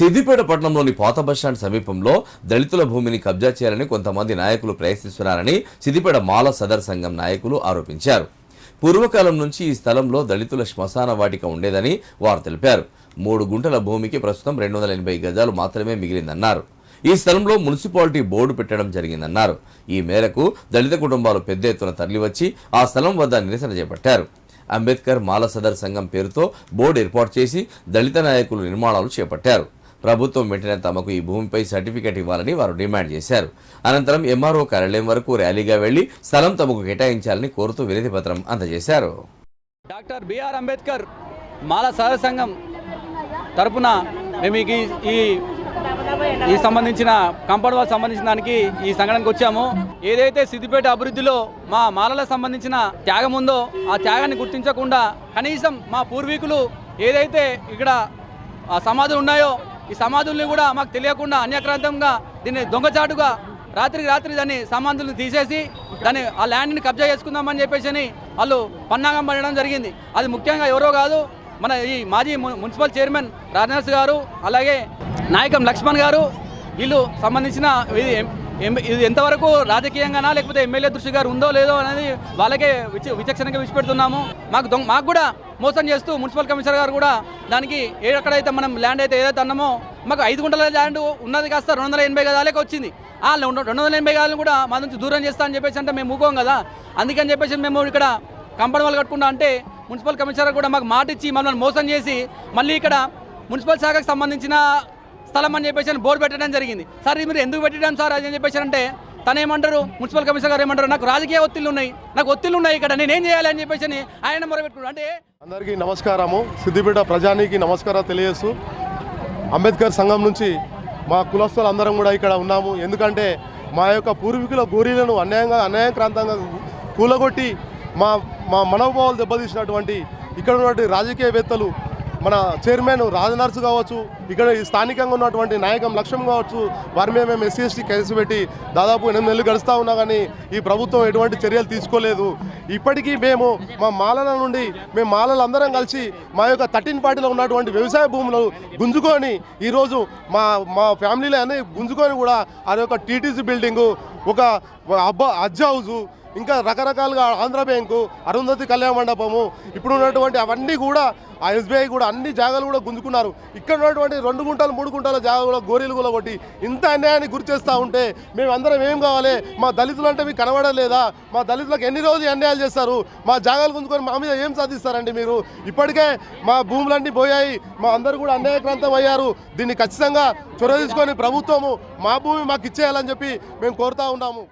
సిద్దిపేట పట్టణంలోని పాత బస్టాండ్ సమీపంలో దళితుల భూమిని కబ్జా చేయాలని కొంతమంది నాయకులు ప్రయత్నిస్తున్నారని సిద్దిపేట మాల సదర్ సంఘం నాయకులు ఆరోపించారు. పూర్వకాలం నుంచి ఈ స్థలంలో దళితుల శ్మశాన వాటిక ఉండేదని వారు తెలిపారు. మూడు గుంటల భూమికి ప్రస్తుతం రెండు వందల ఎనభై గజాలు మాత్రమే మిగిలిందన్నారు. ఈ స్థలంలో మున్సిపాలిటీ బోర్డు పెట్టడం జరిగిందన్నారు. ఈ మేరకు దళిత కుటుంబాలు పెద్ద ఎత్తున తరలివచ్చి ఆ స్థలం వద్ద నిరసన చేపట్టారు. అంబేద్కర్ మాల సదర్ సంఘం పేరుతో బోర్డు ఏర్పాటు చేసి దళిత నాయకులు నిర్మాణాలు చేపట్టారు. ప్రభుత్వం వెంటనే తమకు ఈ భూమిపై సర్టిఫికెట్ ఇవ్వాలని వారు డిమాండ్ చేశారు. అనంతరం ఎంఆర్ఓ కార్యాలయం వరకు ర్యాలీగా వెళ్ళి స్థలం తమకు కేటాయించాలని కోరుతూ వినతి పత్రం అందజేశారు. డాక్టర్ బిఆర్ అంబేద్కర్ మాల సహజ సంఘం తరపున మేము ఈ ఈ సంబంధించిన కంపౌండ్ వాల్ సంబంధించిన దానికి ఈ సంఘటనకు వచ్చాము. ఏదైతే సిద్దిపేట అభివృద్ధిలో మా మాలలకు సంబంధించిన త్యాగం ఉందో ఆ త్యాగాన్ని గుర్తించకుండా కనీసం మా పూర్వీకులు ఏదైతే ఇక్కడ ఆ సమాధులు ఉన్నాయో ఈ సమాధుల్ని కూడా మాకు తెలియకుండా అన్యక్రాంతంగా దీన్ని దొంగచాటుగా రాత్రికి రాత్రి దాన్ని సమాధులను తీసేసి దాన్ని ఆ ల్యాండ్ని కబ్జా చేసుకుందామని చెప్పేసి వాళ్ళు పన్నాగం పడడం జరిగింది. అది ముఖ్యంగా ఎవరో కాదు మన ఈ మాజీ మున్సిపల్ చైర్మన్ రాజనర్స్ గారు అలాగే నాయకం లక్ష్మణ్ గారు వీళ్ళు సంబంధించిన ఇది ఇది ఎంతవరకు రాజకీయంగానా లేకపోతే ఎమ్మెల్యే దృష్టి గారు ఉందో లేదో అనేది వాళ్ళకే విచ విచక్షణగా విడిచిపెడుతున్నాము. మాకు దొంగ మాకు కూడా మోసం చేస్తూ మున్సిపల్ కమిషనర్ గారు కూడా దానికి ఎక్కడైతే మనం ల్యాండ్ అయితే ఏదైతే అన్నామో మాకు ఐదు గుంటల ల్యాండ్ ఉన్నది కాస్త రెండు వందల ఎనభై గదాలకి వచ్చింది. ఆ రెండు వందల ఎనభై గదాలను కూడా మా నుంచి దూరం చేస్తా అని చెప్పేసి అంటే మేము ఊకోం కదా. అందుకని చెప్పేసి మేము ఇక్కడ కంపెనీ వాళ్ళు కట్టుకుంటా అంటే మున్సిపల్ కమిషనర్ కూడా మాకు మాట ఇచ్చి మమ్మల్ని మోసం చేసి మళ్ళీ ఇక్కడ మున్సిపల్ శాఖకు సంబంధించిన స్థలం అని చెప్పేసి బోర్డు పెట్టడం జరిగింది. సార్ ఇది మీరు ఎందుకు పెట్టడం సార్? అని చెప్పేసి అంటే తను ఏమంటారు? మున్సిపల్ కమిషనర్ గారు ఏమంటారు? నాకు రాజకీయ ఒత్తిళ్ళు ఉన్నాయి. నాకు ఒత్తిళ్ళు ఉన్నాయి ఇక్కడ. నేనేం చేయాలి అని చెప్పేసి అని ఆయన మొరబెట్టుకున్నాడు అంటే అందరికీ నమస్కారము. సిద్దిపేట ప్రజానికి నమస్కారం తెలియజేస్తూ అంబేద్కర్ సంఘం నుంచి మా కులస్తులు అందరం కూడా ఇక్కడ ఉన్నాము. ఎందుకంటే మా యొక్క పూర్వీకుల గోరీలను అన్యాయంగా అన్యాయక్రాంతంగా కూలగొట్టి మా మా మనోభావాలు దెబ్బతీసినటువంటి ఇక్కడ ఉన్నటువంటి రాజకీయవేత్తలు మన చైర్మన్ రాజనర్సు కావచ్చు ఇక్కడ ఈ స్థానికంగా ఉన్నటువంటి నాయకం లక్ష్యం కావచ్చు వారి మీద మేము ఎస్సీ ఎస్టీ కేసు పెట్టి దాదాపు ఎనిమిది నెలలు గడుస్తూ ఉన్నా కానీ ఈ ప్రభుత్వం ఎటువంటి చర్యలు తీసుకోలేదు. ఇప్పటికీ మేము మా మాలల నుండి మేము మాలలందరం కలిసి మా యొక్క థర్టీన్ పార్టీలో ఉన్నటువంటి వ్యవసాయ భూములు గుంజుకొని ఈరోజు మా మా ఫ్యామిలీలో అన్ని గుంజుకొని కూడా ఆ యొక్క టీటీసీ బిల్డింగు ఒక అబ్బా అజ్జ హౌజు ఇంకా రకరకాలుగా ఆంధ్ర బ్యాంకు అరుంధతి కళ్యాణ మండపము ఇప్పుడు ఉన్నటువంటి అవన్నీ కూడా ఆ ఎస్బీఐ కూడా అన్ని జాగాలు కూడా గుంజుకున్నారు. ఇక్కడ ఉన్నటువంటి రెండు గుంటలు మూడు గుంటల జాగా కూడా గోరీలు కూడా కొట్టి ఇంత అన్యాయాన్ని గురి చేస్తూ ఉంటే మేము అందరం ఏం కావాలి? మా దళితులు అంటే మీకు కనబడలేదా? మా దళితులకు ఎన్ని రోజులు అన్యాయాలు చేస్తారు మా జాగాలు గుంజుకొని మా మీద ఏం సాధిస్తారండి మీరు? ఇప్పటికే మా భూములన్నీ పోయాయి. మా అందరూ కూడా అన్యాయక్రాంతం అయ్యారు. దీన్ని ఖచ్చితంగా చొరవ తీసుకొని ప్రభుత్వము మా భూమి మాకు ఇచ్చేయాలని చెప్పి మేము కోరుతా ఉన్నాము.